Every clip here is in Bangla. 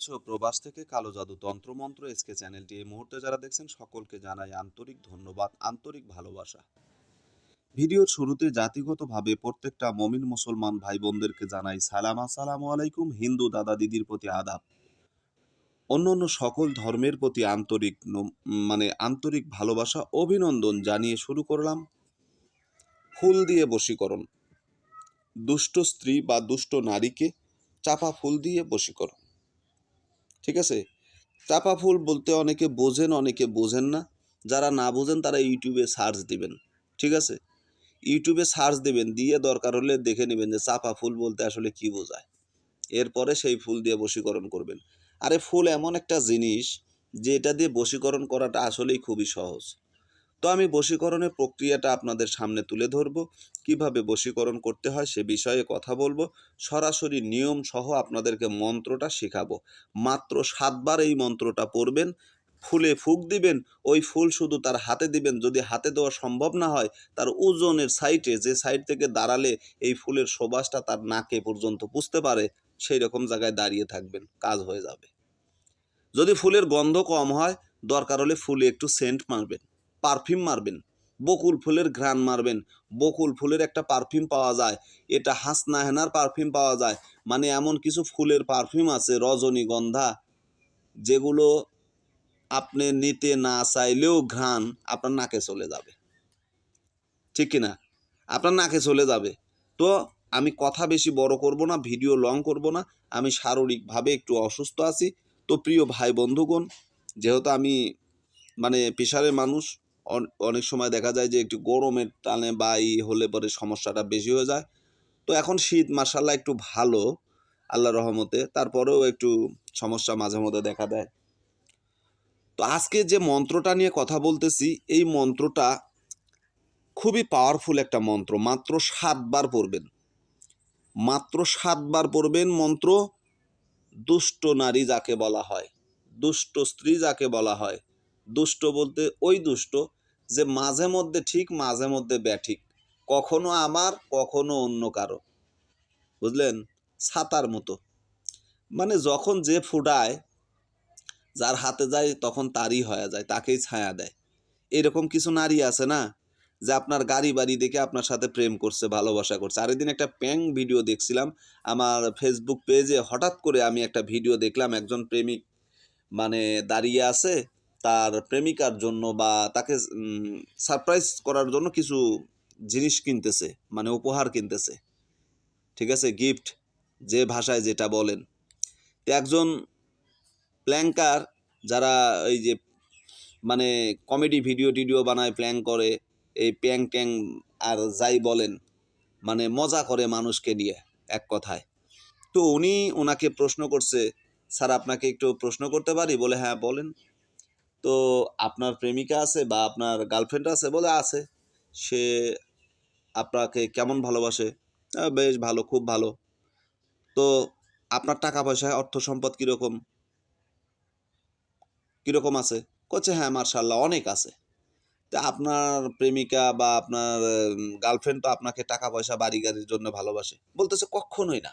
সো প্রবাস থেকে কালো জাদু তন্ত্রমন্ত্র এসকে চ্যানেলটি এই মুহূর্তে যারা দেখছেন, সকলকে জানাই আন্তরিক ধন্যবাদ, আন্তরিক ভালোবাসা। ভিডিওর শুরুতে জাতিগতভাবে প্রত্যেকটা মমিন মুসলমান ভাই বোনদেরকে জানাই সালাম। আসসালামু আলাইকুম, হিন্দু দাদা দিদির প্রতি আদাব। অন্য সকল ধর্মের প্রতি আন্তরিক মানে আন্তরিক ভালোবাসা, অভিনন্দন জানিয়ে শুরু করলাম। ফুল দিয়ে বশীকরণ। দুষ্ট স্ত্রী বা দুষ্ট নারীকে চাপা ফুল দিয়ে বশীকরণ। ঠিক আছে? চাপা ফুল বলতে অনেকে বোঝেন অনেকে বোঝেন না। যারা না বোঝেন, তারা ইউটিউবে সার্চ দিবেন, ঠিক আছে? ইউটিউবে সার্চ দিবেন, দিয়ে দরকার হলে দেখে নেবেন যে চাপা ফুল বলতে আসলে কি বোঝায়। এরপরে সেই ফুল দিয়ে বশীকরণ করবেন। আরে ফুল এমন একটা জিনিস যে এটা দিয়ে বশীকরণ করাটা আসলেই খুবই সহজ। তো আমি বশীকরণের প্রক্রিয়াটা আপনাদের সামনে তুলে ধরব। কীভাবে বশীকরণ করতে হয় সে বিষয়ে কথা বলব। সরাসরি নিয়ম সহ আপনাদেরকে মন্ত্রটা শেখাবো। মাত্র সাতবার এই মন্ত্রটা পড়বেন। ফুলে ফুক দিবেন, ওই ফুল শুধু তার হাতে দিবেন। যদি হাতে দেওয়া সম্ভব না হয়, তার ওজনের সাইটে, যে সাইড থেকে দাঁড়ালে এই ফুলের সুবাসটা তার নাকে পর্যন্ত পুষতে পারে সেই রকম জায়গায় দাঁড়িয়ে থাকবেন, কাজ হয়ে যাবে। যদি ফুলের গন্ধ কম হয়, দরকার হলে ফুলে একটু সেন্ট মারবেন। পারফিউম মারবেন। বকুল ফুলের ঘ্রাণ মারবেন। বকুল ফুলের একটা পারফিউম পাওয়া যায়। এটা হাসনা হেনার পারফিউম পাওয়া যায়। মানে এমন কিছু ফুলের পারফিউম আছে, রজনীগন্ধা, যেগুলো আপনি নিতে না চাইলেও ঘ্রাণ আপনার নাকে চলে যাবে। ঠিক কিনা আপনার নাকে চলে যাবে। তো আমি কথা বেশি বড় করব না, ভিডিও লং করব না। আমি শারীরিকভাবে একটু অসুস্থ আছি। তো প্রিয় ভাই বন্ধুগণ, যেহেতু আমি মানে পেশারের মানুষ অনেক সময় দেখা যায় যে একটু গরমের টানে বা ই হলে পরে সমস্যাটা বেশি হয়ে যায়। তো এখন শীত মার্শাল্লাহ একটু ভালো আল্লাহ রহমতে। তারপরেও একটু সমস্যা মাঝে মধ্যে দেখা দেয়। তো আজকে যে মন্ত্রটা নিয়ে কথা বলতেছি, এই মন্ত্রটা খুবই পাওয়ারফুল একটা মন্ত্র। মাত্র সাতবার পড়বেন। মাত্র সাতবার পড়বেন মন্ত্র, দুষ্ট নারী যাকে বলা হয়, দুষ্ট স্ত্রী যাকে বলা হয়। দুষ্ট বলতে ওই দুষ্ট যে মাঝে মধ্যে ঠিক, মাঝে মধ্যে ব্যাঠিক। কখনো আমার, কখনো অন্য কারও। বুঝলেন? ছাতার মতো। মানে যখন যে ফুটায়, যার হাতে যায় তখন তারই হয়ে যায়, তাকেই ছায়া দেয়। এরকম কিছু নারী আছে না, যে আপনার গাড়ি বাড়ি দেখে আপনার সাথে প্রেম করছে, ভালোবাসা করছে। আরেকদিন একটা প্যাং ভিডিও দেখছিলাম, আমার ফেসবুক পেজে হঠাৎ করে আমি একটা ভিডিও দেখলাম, একজন প্রেমিক মানে দাঁড়িয়ে আছে তার প্রেমিকার জন্য বা তাকে সারপ্রাইজ করার জন্য কিছু জিনিস কিনতেছে মানে উপহার কিনতেছে। ঠিক আছে? গিফট যে ভাষায় যেটা বলেন। তো একজন প্ল্যাঙ্কার যারা এই যে মানে কমেডি ভিডিও টিডিও বানায় প্ল্যাং করে, এই প্যাং ট্যাং আর যাই বলেন মানে মজা করে মানুষকে নিয়ে এক কথায়। তো উনি ওনাকে প্রশ্ন করছে, স্যার, আপনাকে একটু প্রশ্ন করতে পারি? বলে হ্যাঁ বলেন। তো আপনার প্রেমিকা আছে বা আপনার গার্লফ্রেন্ড আছে বলে আছে সে আপনাকে কেমন ভালোবাসে? "আহ, বেশ ভালো খুব ভালো। তো আপনার টাকা পয়সা অর্থ সম্পদ কীরকম? কীরকম আছে? করছে হ্যাঁ মার্শাল্লাহ অনেক আছে। তা আপনার প্রেমিকা বা আপনার গার্লফ্রেন্ড তো আপনাকে টাকা পয়সা বাড়ি গাড়ির জন্য ভালোবাসে। বলতেছে কখনোই না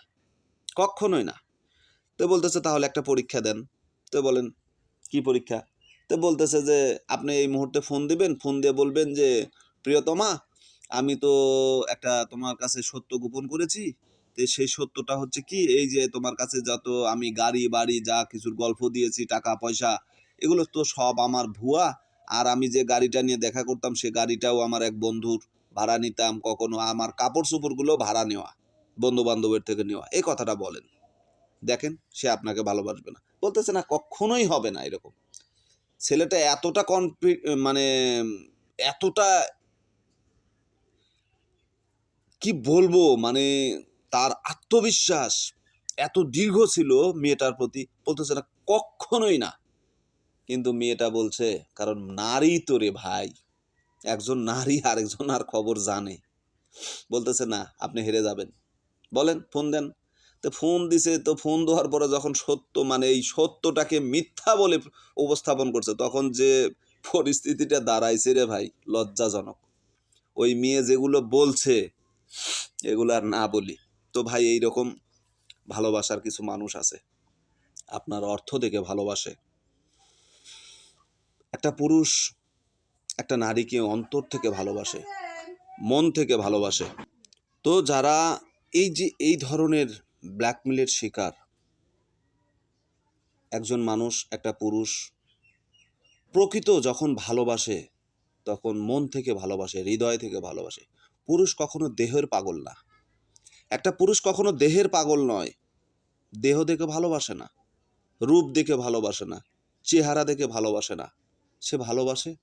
কখনোই না। তো বলতেছে তাহলে একটা পরীক্ষা দেন। তো বলেন কি পরীক্ষা? তো বলতেছে যে, আপনি এই মুহূর্তে ফোন দিবেন ফোন দিয়ে বলবেন যে, প্রিয়তমা, আমি তো একটা তোমার কাছে সত্য গোপন করেছি। তো সেই সত্যটা হচ্ছে কি, এই যে তোমার কাছে যত আমি গাড়ি, বাড়ি, যা কিছুর গল্প দিয়েছি, টাকা, পয়সা, এগুলো তো সব আমার ভুয়া। আর আমি যে গাড়িটা নিয়ে দেখা করতাম, সে গাড়িটাও আমার এক বন্ধুর ভাড়া নিতাম, কখনো আমার কাপড় চোপড়গুলো ভাড়া নেওয়া বন্ধু বান্ধবের থেকে নেওয়া। এই কথাটা বলেন। দেখেন, সে আপনাকে ভালোবাসবে না। বলতেছে না, কখনোই হবে না এরকম। ছেলেটা এতটা কনফি মানে এতটা কি বলব? মানে তার আত্মবিশ্বাস এত দীর্ঘ ছিল মেয়েটার প্রতি, বলতেছে না কখনোই না। কিন্তু মেয়েটা বলছে, কারণ নারী তো রে ভাই, একজন নারী আরেকজন আর খবর জানে। বলতেছে, না, আপনি হেরে যাবেন। বলেন, ফোন দেন। তো ফোন দিছে, তো ফোন দেওয়ার পরে যখন সত্য মানে এই সত্যটাকে মিথ্যা বলে উপস্থাপন করছে, তখন যে পরিস্থিতিটা দাঁড়াইছে রে ভাই, লজ্জাজনক। ওই মেয়ে যেগুলো বলছে, এগুলো আর না বলি। তো ভাই এই রকম ভালোবাসার কিছু মানুষ আছে। আপনার অর্থ দেখে ভালোবাসে। একটা পুরুষ একটা নারীকে অন্তর থেকে ভালোবাসে, মন থেকে ভালোবাসে। তো যারা এই যে, এই ধরনের ব্ল্যাকমেলের শিকার। একজন মানুষ, একটা পুরুষ, প্রকৃত যখন ভালোবাসে, তখন মন থেকে ভালোবাসে, হৃদয় থেকে ভালোবাসে। পুরুষ কখনো দেহের পাগল না। একটা পুরুষ কখনো দেহের পাগল নয়। দেহ দেখে ভালোবাসে না। রূপ দেখে ভালোবাসে না। চেহারা দেখে ভালোবাসে না। সে ভালোবাসে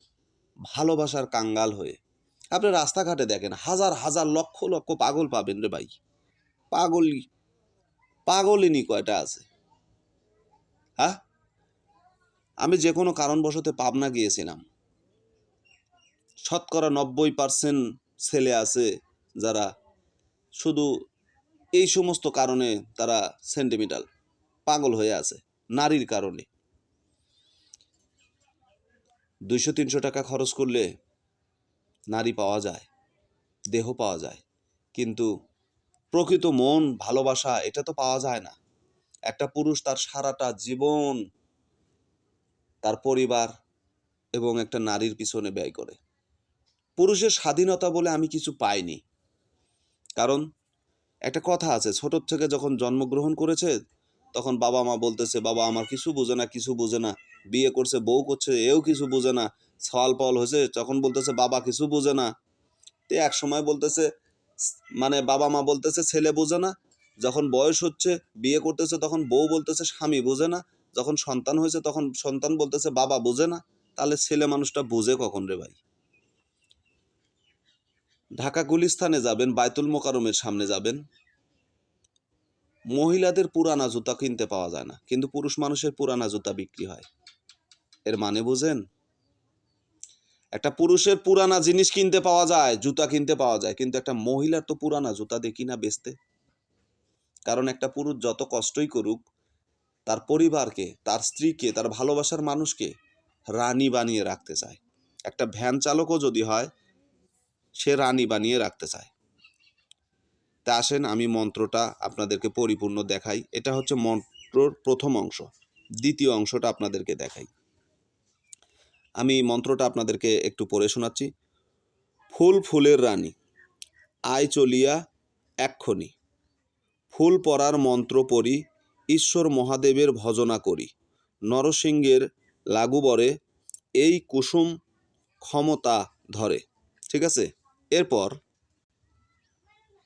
ভালোবাসার কাঙ্গাল হয়ে। আপনি রাস্তাঘাটে দেখেন, হাজার হাজার লক্ষ লক্ষ পাগল পাবেন রে ভাই। পাগলই। পাগলিনী কয়টা আছে? হ্যাঁ? আমি যে কোনো কারণবশতে পাবনা গিয়েছিলাম। শতকরা নব্বই পার্সেন্ট ছেলে আছে যারা শুধু এই সমস্ত কারণে তারা সেন্টিমিটাল পাগল হয়ে আছে, নারীর কারণে। দুইশো তিনশো টাকা খরচ করলে নারী পাওয়া যায়, দেহ পাওয়া যায়। কিন্তু প্রকৃত মন, ভালোবাসা, এটা তো পাওয়া যায় না। একটা পুরুষ তার সারাটা জীবন তার পরিবার এবং একটা নারীর পিছনে ব্যয় করে। পুরুষের স্বাধীনতা বলে আমি কিছু পাইনি। কারণ একটা কথা আছে, ছোট থেকে যখন জন্মগ্রহণ করেছে, তখন বাবা মা বলতেছে, বাবা, আমার কিছু বোঝে না, কিছু বোঝে না। বিয়ে করছে, বউ করছে, এও কিছু বোঝে না। সওয়াল পাওয়াল হয়েছে? তখন বলতেছে, বাবা, কিছু বোঝে না। তে এক সময় বলতেছে মানে বাবা মা বলতেছে, ছেলে বোঝে না। যখন বয়স হচ্ছে, বিয়ে করতেছে, তখন বউ বলতেছে, স্বামী বোঝে না। যখন সন্তান হয়েছে, তখন সন্তান বলতেছে, বাবা বোঝে না। তাহলে ছেলে মানুষটা বোঝে কখন রে ভাই? ঢাকা গুলিস্তানে যাবেন, বাইতুল মোকারমের সামনে যাবেন। মহিলাদের পুরানা জুতা কিনতে পাওয়া যায় না, কিন্তু পুরুষ মানুষের পুরানা জুতা বিক্রি হয়। এর মানে বুঝেন? পুরুষের পুরানা জিনিস কিনতে পাওয়া যায়, জুতা কিনতে পাওয়া যায়, কিন্তু একটা মহিলার তো পুরানা জুতা দেখি না বেচতে। কারণ একটা পুরুষ যত কষ্টই করুক, তার পরিবারকে, তার স্ত্রীকে, তার ভালোবাসার মানুষকে রানী বানিয়ে রাখতে চায়। একটা ভ্যান চালকও যদি হয়, সে রানী বানিয়ে রাখতে চায়। তা আসেন আমি মন্ত্রটা আপনাদেরকে পরিপূর্ণ দেখাই। এটা হচ্ছে মন্ত্রর প্রথম অংশ। দ্বিতীয় অংশটা আপনাদেরকে দেখাই। আমি মন্ত্রটা আপনাদেরকে একটু পড়ে শোনাচ্ছি। ফুল ফুলের রানী, আয় চলিয়া এক্ষণি ফুল পরার মন্ত্র পড়ি, ঈশ্বর মহাদেবের ভজনা করি। নরসিংহের লাগুবরে এই কুসুম ক্ষমতা ধরে। ঠিক আছে? এরপর,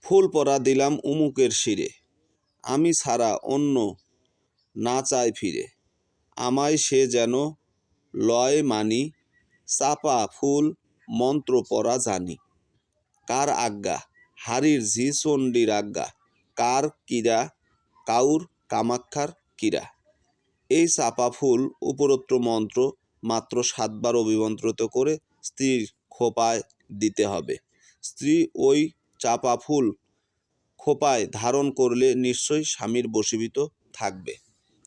ফুল পরা দিলাম উমুকের শিরে। আমি ছাড়া অন্য না চায় ফিরে। আমায় সে যেন লয় মানি, চাপা ফুল, মন্ত্র পড়া জানি। কার আজ্ঞা? হারির ঝি চণ্ডীর আজ্ঞা। কার কিরা কাউর কামাক্ষার কিরা এই চাপা ফুল উপরোক্ত মন্ত্র মাত্র সাতবার অভিমন্ত্রিত করে স্ত্রীর খোপায় দিতে হবে। স্ত্রী ওই চাপা ফুল খোপায় ধারণ করলে নিশ্চয়ই স্বামীর বশীভূত থাকবে।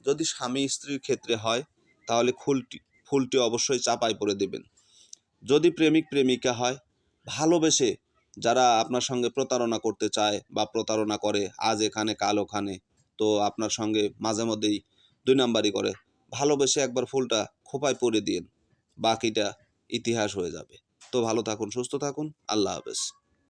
যদি স্বামী স্ত্রীর ক্ষেত্রে হয়, তাহলে ফুলটি ফুলটি অবশ্যই চাপায় পরে দেবেন। যদি প্রেমিক, প্রেমিকা হয়, ভালোবেসে যারা আপনার সঙ্গে প্রতারণা করতে চায় বা প্রতারণা করে, আজ এখানে, কাল ওখানে, তো আপনার সঙ্গে মাঝে মধ্যেই দুই নাম্বারই করে, ভালোবেসে একবার ফুলটা খোপায় পরে দিন বাকিটা ইতিহাস হয়ে যাবে। তো ভালো থাকুন, সুস্থ থাকুন, আল্লাহ হাফেজ।